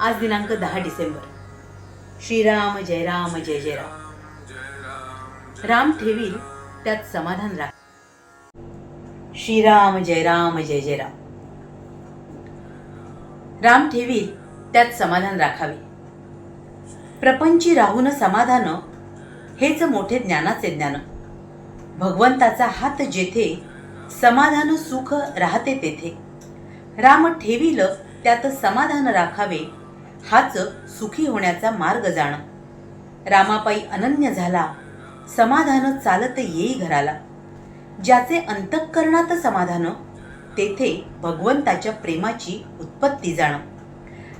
आज दिनांक दहा डिसेंबर. श्रीराम जय राम जय जय राम. राम ठेवी त्यात समाधान राख श्रीराम जय राम जय जय राम. राम ठेवी त्यात समाधान राखावे. प्रपंची राहून समाधान हेच मोठे ज्ञानाचे ज्ञान. भगवंताचा हात जेथे समाधान सुख राहते तेथे. राम ठेवील त्यात समाधान राखावे. हाच सुखी होण्याचा मार्ग जाण. रामापायी अनन्य झाला. समाधान चालत येई घराला. ज्याचे अंतःकरणात समाधान तेथे भगवंताच्या प्रेमाची उत्पत्ती जाण.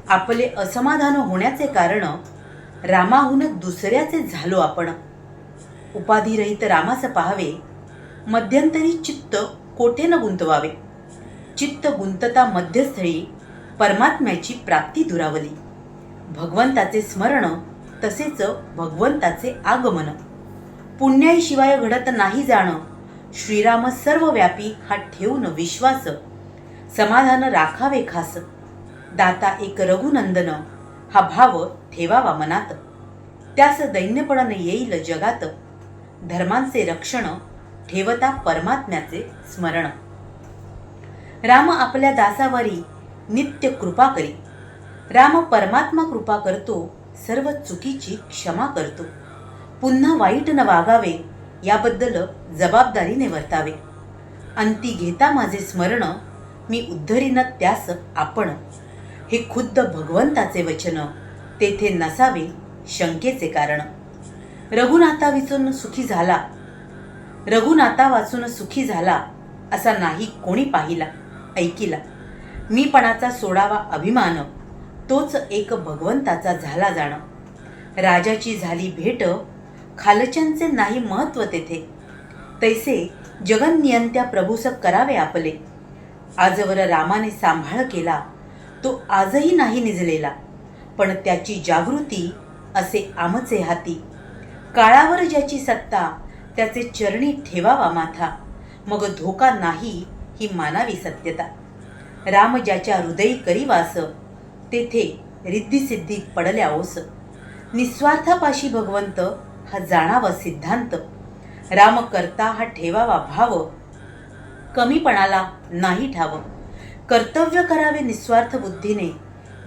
आपले असमाधान होण्याचे कारण रामाहून दुसऱ्याचे झालो आपण. उपाधिरहित रामाचं पाहावे. मध्यंतरी चित्त कोठे न गुंतवावे? चित्त गुंतता मध्यस्थळी परमात्म्याची प्राप्ती दुरावली. भगवंताचे स्मरण तसेच भगवंताचे आगमन. पुण्याशिवाय घडत नाही जाणं. श्रीराम सर्वव्यापी हा ठेवून विश्वास. समाधान राखावे खास. दाता एक रघुनंदन. हा भाव ठेवावा मनात. त्यास दैन्यपणन येईल जगात. धर्मांचे रक्षण ठेवता परमात्म्याचे स्मरण. राम आपल्या दासावरी नित्य कृपा करी. राम परमात्मा कृपा करतो सर्व चुकीची क्षमा करतो. पुन्हा वाईट न वागावे याबद्दल जबाबदारीने वर्तावे अंती घेता माझे स्मरण मी उद्धरीन त्यास आपण. हे खुद्द भगवंताचे वचन तेथे नसावे शंकेचे कारण. रघुनाथा विचून सुखी झाला. रघुनाथा वाचून सुखी झाला असा नाही कोणी पाहिला ऐकिला. मीपणाचा सोडावा अभिमान. तोच एक भगवंताचा झाला जाणं. राजाची झाली भेट खालच्यांचे नाही महत्त्व तेथे. तैसे जगन्नियंत्या प्रभूस करावे आपले. आजवर रामाने सांभाळ केला तो आजही नाही निजलेला. पण त्याची जागृती असे आमचे हाती. काळावर ज्याची सत्ता त्याचे चरणी ठेवावा माथा. मग धोका नाही ही मानावी सत्यता. राम ज्याच्या हृदयी करी वास तेथे रिद्धिसिद्धी पडल्या ओस निस्वार्थापाशी भगवंत हा जाणावा सिद्धांत. राम करता हा ठेवावा भाव. कमीपणाला नाही ठाव. कर्तव्य करावे निस्वार्थ बुद्धीने.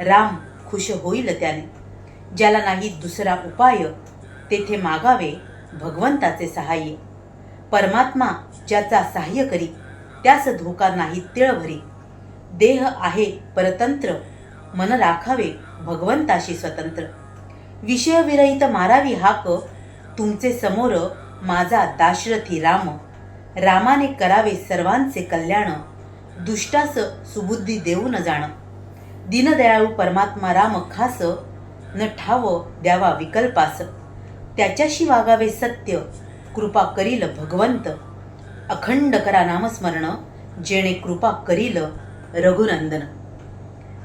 राम खुश होईल त्याने. ज्याला नाही दुसरा उपाय तेथे मागावे भगवंताचे सहाय्य. परमात्मा ज्याचा सहाय्य करी त्यास धोका नाही तिळभरी. देह आहे परतंत्र मन राखावे भगवंताशी स्वतंत्र. विषयविरहित मारावी हाक तुमचे समोर माझा दाशरथी राम. रामाने करावे सर्वांचे कल्याण दुष्टास सुबुद्धी देऊ न जाण. दीनदयाळू परमात्मा राम खास न ठाव द्यावा विकल्पास. त्याच्याशी वागावे सत्य कृपा करील भगवंत. अखंड करा नामस्मरण जेणे कृपा करील रघुनंदन.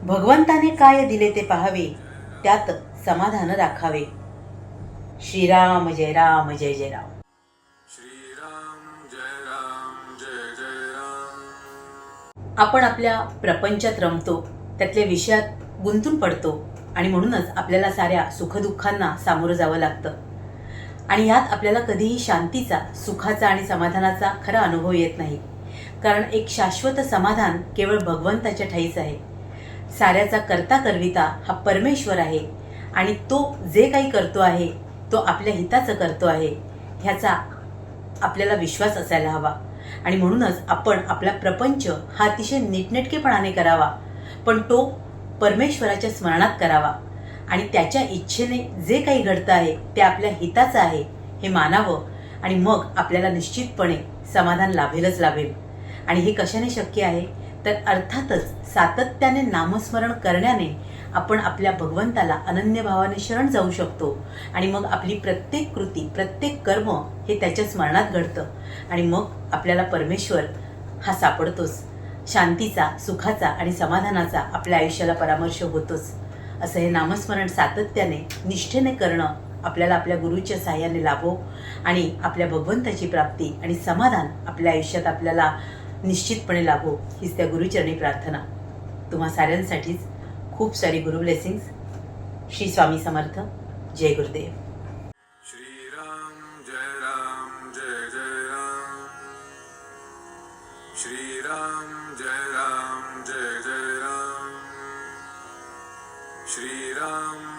भगवंताने काय दिले ते पाहावे त्यात समाधान राखावे. श्रीराम जय राम जय जय राम. श्रीराम जय राम जय जय राम. आपण आपल्या प्रपंचात रमतो त्यातल्या विषयात गुंतून पडतो आणि म्हणूनच आपल्याला साऱ्या सुखदुःखांना सामोरं जावं लागतं. आणि यात आपल्याला कधीही शांतीचा सुखाचा आणि समाधानाचा खरा अनुभव येत नाही. कारण एक शाश्वत समाधान केवळ भगवंताच्या ठाईच आहे. साऱ्याचा करता करविता हा परमेश्वर आहे. आणि तो जे काही करतो आहे तो आपल्या हिताचं करतो आहे. ह्याचा आपल्याला विश्वास असायला हवा. आणि म्हणूनच आपण आपला प्रपंच हा अतिशय नीटनेटकेपणाने करावा. पण तो परमेश्वराच्या स्मरणात करावा. आणि त्याच्या इच्छेने जे काही घडतं आहे ते आपल्या हिताचं आहे हे मानावं. आणि मग आपल्याला निश्चितपणे समाधान लाभेलच लाभेल. आणि हे कशाने शक्य आहे? तर अर्थातच सातत्याने नामस्मरण करण्याने आपण आपल्या भगवंताला अनन्य भावाने शरण जाऊ शकतो. आणि मग आपली प्रत्येक कृती प्रत्येक कर्म हे त्याच्या स्मरणात घडतं. आणि मग आपल्याला परमेश्वर हा सापडतोच. शांतीचा सुखाचा आणि समाधानाचा आपल्या आयुष्याला परामर्श होतोच. असं हे नामस्मरण सातत्याने निष्ठेने करणं आपल्याला आपल्या गुरुच्या साह्याने लाभो आणि आपल्या भगवंताची प्राप्ती आणि समाधान आपल्या आयुष्यात आपल्याला निश्चितपणे लाभो हीच त्या गुरुचरणी प्रार्थना. तुम्हा साऱ्यांसाठीच खूप सारी गुरु ब्लेसिंग्स श्री स्वामी समर्थ. जय गुरुदेव. श्री राम जय राम जय जय राम. श्री राम जय राम जय जय राम. श्री राम